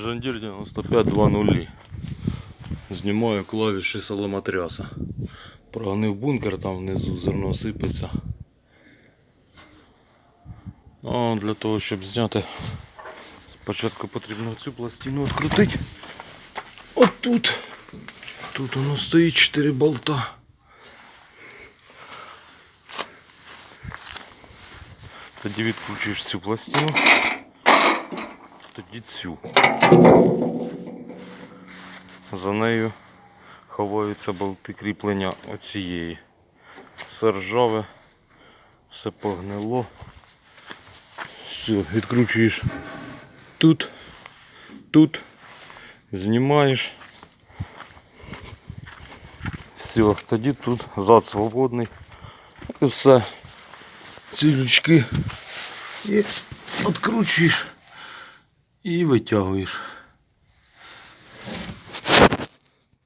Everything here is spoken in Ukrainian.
Жандір 9520. Знімаю клавіші саломотряса. Прогнив бункер там внизу, зерно сипеться. А для того, щоб зняти, спочатку потрібно цю пластину відкрутити. От тут. Воно стоїть 4 болта. Тоді відкручуєш цю пластину. Тоді цю. За нею ховаються болти кріплення оцієї. Все ржаве, все погнило. Все, відкручуєш тут, тут, знімаєш. Все, тоді тут зад свободний. І все. Ці лючки і відкручуєш і витягуєш.